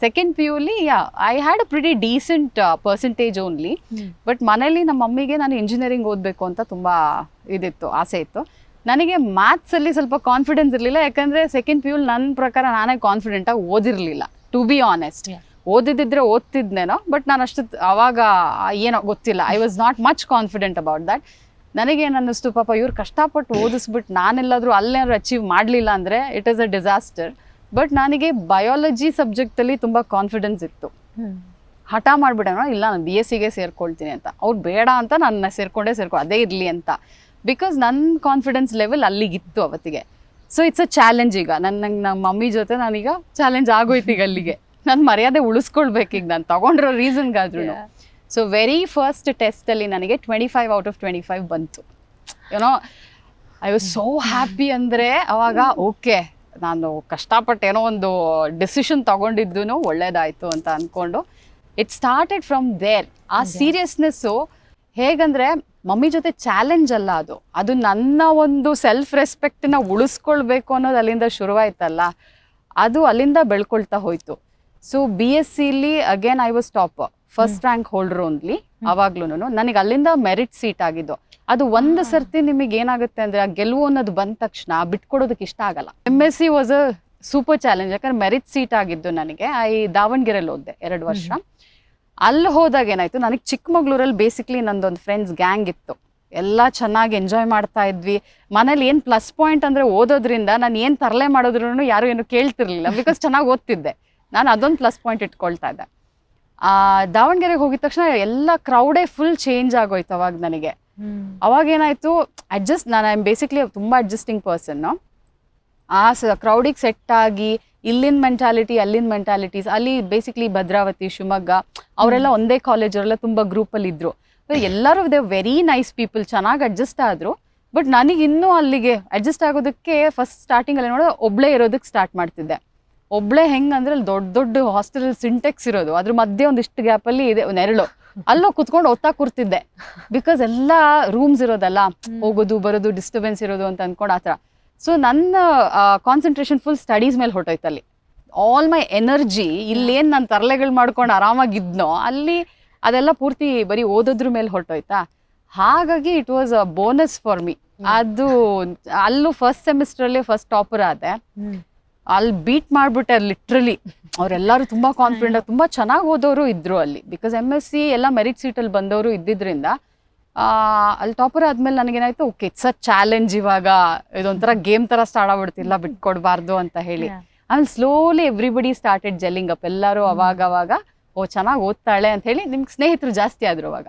Second P ಯುಲಿ yeah I had a pretty decent percentage only but ಮನೇಲಿ ನಮ್ಮ ಮಮ್ಮಿಗೆ ನಾನು ಇಂಜಿನಿಯರಿಂಗ್ ಓದಬೇಕು ಅಂತ ತುಂಬ ಇದಿತ್ತು ಆಸೆ ಇತ್ತು. ನನಗೆ ಮ್ಯಾಥ್ಸಲ್ಲಿ ಸ್ವಲ್ಪ ಕಾನ್ಫಿಡೆನ್ಸ್ ಇರಲಿಲ್ಲ ಯಾಕಂದರೆ ಸೆಕೆಂಡ್ ಪಿ ಯುಲ್ ನನ್ನ ಪ್ರಕಾರ ನಾನೇ ಕಾನ್ಫಿಡೆಂಟಾಗಿ ಓದಿರಲಿಲ್ಲ ಟು ಬಿ ಆನೆಸ್ಟ್ ಓದಿದ್ದಿದ್ರೆ ಓದ್ತಿದ್ನೇನೋ ಬಟ್ ನಾನು ಅಷ್ಟು ಅವಾಗ ಏನೋ ಗೊತ್ತಿಲ್ಲ. I was not much confident about that ನನಗೇನು ಅನ್ನಿಸ್ತು ಪಾಪ ಇವ್ರು ಕಷ್ಟಪಟ್ಟು ಓದಿಸ್ಬಿಟ್ಟು ನಾನೆಲ್ಲಾದರೂ ಅಲ್ಲೇನಾದ್ರು ಅಚೀವ್ ಮಾಡಲಿಲ್ಲ ಅಂದರೆ it is a disaster but ನನಗೆ ಬಯಾಲಜಿ ಸಬ್ಜೆಕ್ಟಲ್ಲಿ ತುಂಬ ಕಾನ್ಫಿಡೆನ್ಸ್ ಇತ್ತು. ಹಠ ಮಾಡಿಬಿಡೋಣ ಇಲ್ಲ ನಾನು ಬಿ ಎಸ್ ಸಿಗೆ ಸೇರ್ಕೊಳ್ತೀನಿ ಅಂತ. ಅವ್ರು ಬೇಡ ಅಂತ ನಾನು ಸೇರ್ಕೊಂಡೇ ಸೇರ್ಕೊ ಅದೇ ಇರಲಿ ಅಂತ. ಬಿಕಾಸ್ ನನ್ನ ಕಾನ್ಫಿಡೆನ್ಸ್ ಲೆವೆಲ್ ಅಲ್ಲಿಗಿತ್ತು ಅವತ್ತಿಗೆ. ಸೊ ಇಟ್ಸ್ ಅ ಚಾಲೆಂಜ್ ಈಗ. ನನ್ನ ನಮ್ಮ ಮಮ್ಮಿ ಜೊತೆ ನಾನೀಗ ಚಾಲೆಂಜ್ ಆಗೋಯ್ತು ಈಗ ಅಲ್ಲಿಗೆ. ನಾನು ಮರ್ಯಾದೆ ಉಳಿಸ್ಕೊಳ್ಬೇಕು ಈಗ ನಾನು ತಗೊಂಡಿರೋ ರೀಸನ್ಗಾದ್ರೂ ಸೊ ವೆರಿ ಫಸ್ಟ್ ಟೆಸ್ಟಲ್ಲಿ ನನಗೆ twenty five out of twenty five ಬಂತು. You know I was so happy ಅಂದರೆ ಅವಾಗ ಓಕೆ ನಾನು ಕಷ್ಟಪಟ್ಟು ಏನೋ ಒಂದು ಡಿಸಿಷನ್ ತಗೊಂಡಿದ್ದು ಒಳ್ಳೇದಾಯಿತು ಅಂತ ಅಂದ್ಕೊಂಡು ಇಟ್ ಸ್ಟಾರ್ಟೆಡ್ ಫ್ರಮ್ ದೇರ್ ಆ ಸೀರಿಯಸ್ನೆಸ್ಸು ಹೇಗಂದ್ರೆ ಮಮ್ಮಿ ಜೊತೆ ಚಾಲೆಂಜ್ ಅಲ್ಲ ಅದು. ಅದು ನನ್ನ ಒಂದು ಸೆಲ್ಫ್ ರೆಸ್ಪೆಕ್ಟನ್ನ ಉಳಿಸ್ಕೊಳ್ಬೇಕು ಅನ್ನೋದು ಅಲ್ಲಿಂದ ಶುರುವಾಯ್ತಲ್ಲ. ಅದು ಅಲ್ಲಿಂದ ಬೆಳ್ಕೊಳ್ತಾ ಹೋಯ್ತು. So B S ಸಿಲಿ again I was top first rank holder only ಅವಾಗ್ಲೂ ನನಗೆ ಅಲ್ಲಿಂದ ಮೆರಿಟ್ ಸೀಟ್ ಆಗಿದ್ದು. ಅದು ಒಂದು ಸರ್ತಿ ನಿಮಗೆ ಏನಾಗುತ್ತೆ ಅಂದ್ರೆ ಆ ಗೆಲುವು ಅನ್ನೋದು ಬಂದ ತಕ್ಷಣ ಬಿಟ್ಕೊಡೋದಕ್ಕೆ ಇಷ್ಟ ಆಗಲ್ಲ. M S C was a super challenge ಯಾಕಂದ್ರೆ ಮೆರಿಟ್ ಸೀಟ್ ಆಗಿದ್ದು ನನಗೆ. ಈ ದಾವಣಗೆರೆಯಲ್ಲಿ ಓದ್ದೆ ಎರಡು ವರ್ಷ. ಅಲ್ಲಿ ಹೋದಾಗ ಏನಾಯ್ತು ನನಗೆ ಚಿಕ್ಕಮಗ್ಳೂರಲ್ಲಿ ಬೇಸಿಕ್ಲಿ ನಂದೊಂದು ಫ್ರೆಂಡ್ಸ್ ಗ್ಯಾಂಗ್ ಇತ್ತು. ಎಲ್ಲ ಚೆನ್ನಾಗಿ ಎಂಜಾಯ್ ಮಾಡ್ತಾ ಇದ್ವಿ. ಮನೇಲಿ ಏನು ಪ್ಲಸ್ ಪಾಯಿಂಟ್ ಅಂದರೆ ಓದೋದ್ರಿಂದ ನಾನು ಏನು ತರಲೆ ಮಾಡೋದ್ರೂ ಯಾರು ಏನು ಕೇಳ್ತಿರ್ಲಿಲ್ಲ. ಬಿಕಾಸ್ ಚೆನ್ನಾಗಿ ಓದ್ತಿದ್ದೆ. ನಾನು ಅದೊಂದು ಪ್ಲಸ್ ಪಾಯಿಂಟ್ ಇಟ್ಕೊಳ್ತಾ ಇದ್ದೆ. ಆ, ದಾವಣಗೆರೆಗೆ ಹೋಗಿದ ತಕ್ಷಣ ಎಲ್ಲ ಕ್ರೌಡೇ ಫುಲ್ ಚೇಂಜ್ ಆಗೋಯ್ತು ಅವಾಗ ನನಗೆ. ಅವಾಗ ಏನಾಯ್ತು ಅಡ್ಜಸ್ಟ್ ನಾನು ಐ ಬೇಸಿಕ್ಲಿ ತುಂಬ ಅಡ್ಜಸ್ಟಿಂಗ್ ಪರ್ಸನ್ನು ಆ ಸ ಕ್ರೌಡಿಗೆ ಸೆಟ್ ಆಗಿ ಇಲ್ಲಿನ ಮೆಂಟಾಲಿಟಿ ಅಲ್ಲಿನ ಮೆಂಟಾಲಿಟೀಸ್ ಅಲ್ಲಿ ಬೇಸಿಕ್ಲಿ ಭದ್ರಾವತಿ ಶಿವಮೊಗ್ಗ ಅವರೆಲ್ಲ ಒಂದೇ ಕಾಲೇಜ್ ಅವರೆಲ್ಲ ತುಂಬ ಗ್ರೂಪಲ್ಲಿ ಇದ್ರು. ಎಲ್ಲರೂ ದೇ ವೆರಿ ನೈಸ್ ಪೀಪಲ್ ಚೆನ್ನಾಗಿ ಅಡ್ಜಸ್ಟ್ ಆದರು. ಬಟ್ ನನಗೆ ಇನ್ನೂ ಅಲ್ಲಿಗೆ ಅಡ್ಜಸ್ಟ್ ಆಗೋದಕ್ಕೆ ಫಸ್ಟ್ ಸ್ಟಾರ್ಟಿಂಗಲ್ಲಿ ನೋಡೋ ಒಬ್ಳೇ ಇರೋದಕ್ಕೆ ಸ್ಟಾರ್ಟ್ ಮಾಡ್ತಿದ್ದೆ. ಒಬ್ಳೆ ಹೆಂಗಂದ್ರೆ ಅಲ್ಲಿ ದೊಡ್ಡ ದೊಡ್ಡ ಹಾಸ್ಟೆಲ್ ಸಿಂಟೆಕ್ಸ್ ಇರೋದು. ಅದ್ರ ಮಧ್ಯೆ ಒಂದಿಷ್ಟು ಗ್ಯಾಪಲ್ಲಿ ಇದೆ ನೆರಳು ಅಲ್ಲೋ ಕುತ್ಕೊಂಡು ಓದ್ತಾ ಕೂರ್ತಿದ್ದೆ. ಬಿಕಾಸ್ ಎಲ್ಲ ರೂಮ್ಸ್ ಇರೋದಲ್ಲ ಹೋಗೋದು ಬರೋದು ಡಿಸ್ಟರ್ಬೆನ್ಸ್ ಇರೋದು ಅಂತ ಅನ್ಕೊಂಡು ಆ ಥರ. ಸೊ ನನ್ನ ಕಾನ್ಸಂಟ್ರೇಷನ್ ಫುಲ್ ಸ್ಟಡೀಸ್ ಮೇಲೆ ಹೊರಟೋಯ್ತಲ್ಲಿ ಆಲ್ ಮೈ ಎನರ್ಜಿ ಇಲ್ಲೇನು ನಾನು ತರಲೆಗಳು ಮಾಡ್ಕೊಂಡು ಆರಾಮಾಗಿದ್ನೋ ಅಲ್ಲಿ ಅದೆಲ್ಲ ಪೂರ್ತಿ ಬರೀ ಓದೋದ್ರ ಮೇಲೆ ಹೊರಟೋಯ್ತಾ? ಹಾಗಾಗಿ it was a bonus for me ಅದು ಅಲ್ಲೂ ಫಸ್ಟ್ ಸೆಮಿಸ್ಟ್ರಲ್ಲಿ ಫಸ್ಟ್ ಟಾಪರ್ ಆದೆ. ಅಲ್ಲಿ ಬೀಟ್ ಮಾಡಿಬಿಟ್ಟೆ ಲಿಟ್ರಲಿ ಅವರೆಲ್ಲರೂ ತುಂಬಾ ಕಾನ್ಫಿಡೆಂಟ್ ತುಂಬಾ ಚೆನ್ನಾಗಿ ಓದೋರು ಇದ್ರು ಅಲ್ಲಿ. ಬಿಕಾಸ್ ಎಂ ಎಸ್ ಸಿ ಎಲ್ಲ ಮೆರಿಟ್ ಸೀಟಲ್ಲಿ ಬಂದವರು ಇದ್ದಿದ್ದರಿಂದ ಆ, ಅಲ್ಲಿ ಟಾಪರ್ ಆದ್ಮೇಲೆ ನನಗೇನಾಯ್ತು ಓಕೆ ಇಟ್ಸ್ ಅ ಚಾಲೆಂಜ್ ಇವಾಗ. ಇದೊಂಥರ ಗೇಮ್ ಥರ ಸ್ಟಾರ್ಟ್ ಆಗ್ಬಿಡ್ತಿಲ್ಲ ಬಿಟ್ಕೊಡ್ಬಾರ್ದು ಅಂತ ಹೇಳಿ. ಆಮೇಲೆ slowly everybody started jelling up ಎಲ್ಲರೂ ಅವಾಗ ಅವಾಗ ಓ ಚೆನ್ನಾಗಿ ಓದ್ತಾಳೆ ಅಂತ ಹೇಳಿ ನಿಮ್ಗೆ ಸ್ನೇಹಿತರು ಜಾಸ್ತಿ ಆದ್ರು ಅವಾಗ.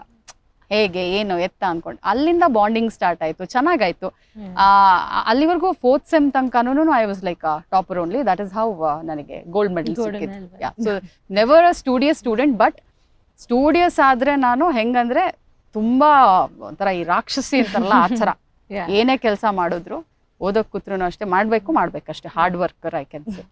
ಹೇಗೆ ಏನು ಎತ್ತ ಅನ್ಕೊಂಡು ಅಲ್ಲಿಂದ ಬಾಂಡಿಂಗ್ ಸ್ಟಾರ್ಟ್ ಆಯ್ತು ಚೆನ್ನಾಗಾಯ್ತು. ಆ, ಅಲ್ಲಿವರೆಗೂ ಫೋರ್ತ್ ಸೆಮ್ ತನಕನೂ I was like topper only that is how ನನಗೆ gold medal. So never a studious student but studious ಆದ್ರೆ ನಾನು ಹೆಂಗಂದ್ರೆ ತುಂಬಾ ಒಂಥರ ಈ ರಾಕ್ಷಸಿ ಅಂತಾರಲ್ಲ ಆ ಥರ. ಏನೇ ಕೆಲಸ ಮಾಡಿದ್ರು ಓದೋಕ್ ಕೂತ್ರು ಅಷ್ಟೇ ಮಾಡ್ಬೇಕು ಮಾಡ್ಬೇಕಷ್ಟೇ hard worker I can say